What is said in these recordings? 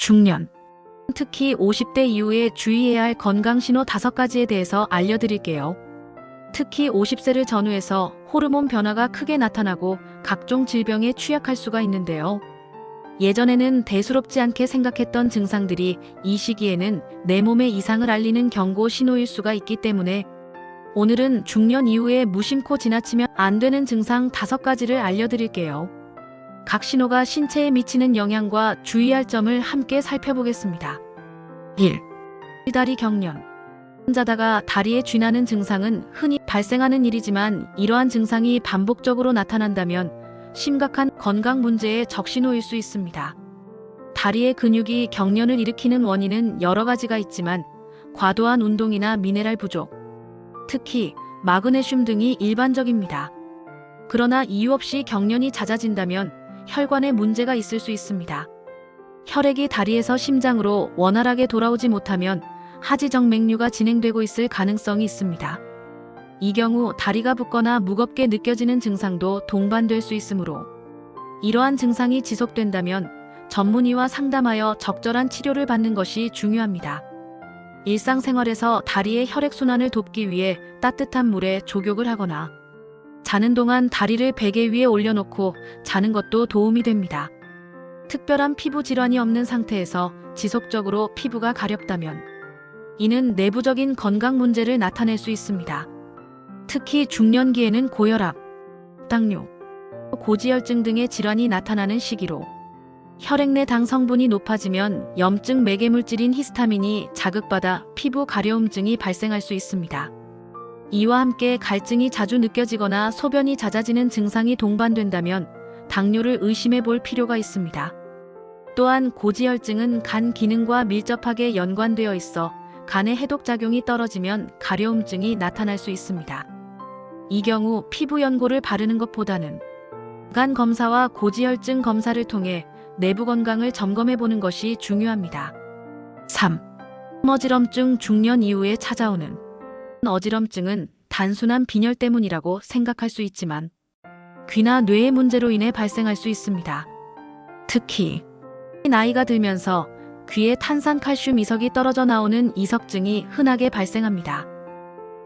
중년. 특히 50대 이후에 주의해야 할 건강신호 5가지에 대해서 알려드릴게요. 특히 50세를 전후해서 호르몬 변화가 크게 나타나고 각종 질병에 취약할 수가 있는데요. 예전에는 대수롭지 않게 생각했던 증상들이 이 시기에는 내 몸에 이상을 알리는 경고 신호일 수가 있기 때문에 오늘은 중년 이후에 무심코 지나치면 안 되는 증상 5가지를 알려드릴게요. 각 신호가 신체에 미치는 영향과 주의할 점을 함께 살펴보겠습니다. 1. 다리 경련. 자다가 다리에 쥐나는 증상은 흔히 발생하는 일이지만 이러한 증상이 반복적으로 나타난다면 심각한 건강 문제의 적신호일 수 있습니다. 다리의 근육이 경련을 일으키는 원인은 여러 가지가 있지만 과도한 운동이나 미네랄 부족, 특히 마그네슘 등이 일반적입니다. 그러나 이유 없이 경련이 잦아진다면 혈관에 문제가 있을 수 있습니다. 혈액이 다리에서 심장으로 원활하게 돌아오지 못하면 하지정맥류가 진행되고 있을 가능성이 있습니다. 이 경우 다리가 붓거나 무겁게 느껴지는 증상도 동반될 수 있으므로 이러한 증상이 지속된다면 전문의와 상담하여 적절한 치료를 받는 것이 중요합니다. 일상생활에서 다리의 혈액순환을 돕기 위해 따뜻한 물에 족욕을 하거나 자는 동안 다리를 베개 위에 올려놓고 자는 것도 도움이 됩니다. 특별한 피부 질환이 없는 상태에서 지속적으로 피부가 가렵다면 이는 내부적인 건강 문제를 나타낼 수 있습니다. 특히 중년기에는 고혈압, 당뇨, 고지혈증 등의 질환이 나타나는 시기로 혈액 내 당 성분이 높아지면 염증 매개 물질인 히스타민이 자극받아 피부 가려움증이 발생할 수 있습니다. 이와 함께 갈증이 자주 느껴지거나 소변이 잦아지는 증상이 동반된다면 당뇨를 의심해 볼 필요가 있습니다. 또한 고지혈증은 간 기능과 밀접하게 연관되어 있어 간의 해독작용이 떨어지면 가려움증이 나타날 수 있습니다. 이 경우 피부 연고를 바르는 것보다는 간 검사와 고지혈증 검사를 통해 내부 건강을 점검해 보는 것이 중요합니다. 3. 어지럼증 중년 이후에 찾아오는 어지럼증은 단순한 빈혈 때문이라고 생각할 수 있지만 귀나 뇌의 문제로 인해 발생할 수 있습니다. 특히 나이가 들면서 귀에 탄산칼슘 이석이 떨어져 나오는 이석증이 흔하게 발생합니다.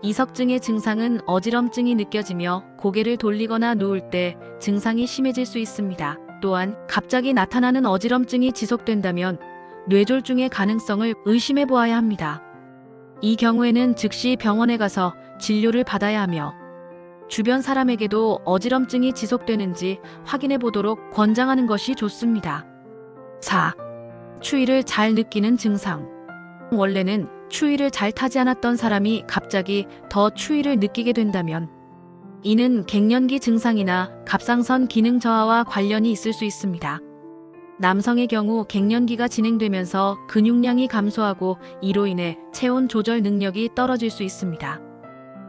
이석증의 증상은 어지럼증이 느껴지며 고개를 돌리거나 누울 때 증상이 심해질 수 있습니다. 또한 갑자기 나타나는 어지럼증이 지속된다면 뇌졸중의 가능성을 의심해 보아야 합니다. 이 경우에는 즉시 병원에 가서 진료를 받아야 하며 주변 사람에게도 어지럼증이 지속되는지 확인해 보도록 권장하는 것이 좋습니다. 4. 추위를 잘 느끼는 증상. 원래는 추위를 잘 타지 않았던 사람이 갑자기 더 추위를 느끼게 된다면 이는 갱년기 증상이나 갑상선 기능 저하와 관련이 있을 수 있습니다. 남성의 경우 갱년기가 진행되면서 근육량이 감소하고 이로 인해 체온 조절 능력이 떨어질 수 있습니다.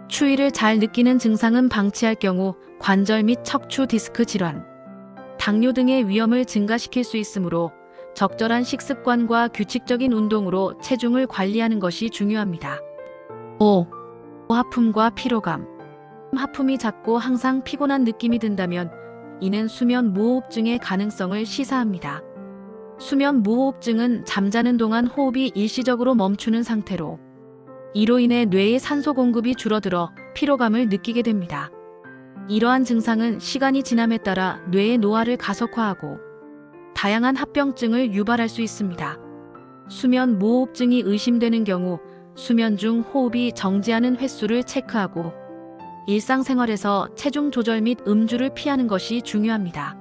추위를 잘 느끼는 증상은 방치할 경우 관절 및 척추 디스크 질환, 당뇨 등의 위험을 증가시킬 수 있으므로 적절한 식습관과 규칙적인 운동으로 체중을 관리하는 것이 중요합니다. 5. 하품과 피로감. 하품이 잦고 항상 피곤한 느낌이 든다면 이는 수면 무호흡증의 가능성을 시사합니다. 수면 무호흡증은 잠자는 동안 호흡이 일시적으로 멈추는 상태로 이로 인해 뇌의 산소 공급이 줄어들어 피로감을 느끼게 됩니다. 이러한 증상은 시간이 지남에 따라 뇌의 노화를 가속화하고 다양한 합병증을 유발할 수 있습니다. 수면 무호흡증이 의심되는 경우 수면 중 호흡이 정지하는 횟수를 체크하고 일상생활에서 체중 조절 및 음주를 피하는 것이 중요합니다.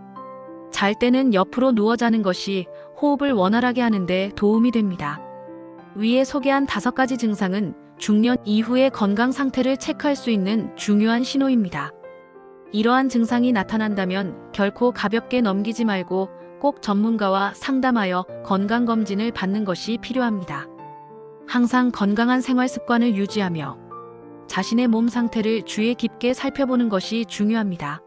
잘 때는 옆으로 누워 자는 것이 호흡을 원활하게 하는데 도움이 됩니다. 위에 소개한 다섯 가지 증상은 중년 이후의 건강 상태를 체크할 수 있는 중요한 신호입니다. 이러한 증상이 나타난다면 결코 가볍게 넘기지 말고 꼭 전문가와 상담하여 건강검진을 받는 것이 필요합니다. 항상 건강한 생활 습관을 유지하며 자신의 몸 상태를 주의 깊게 살펴보는 것이 중요합니다.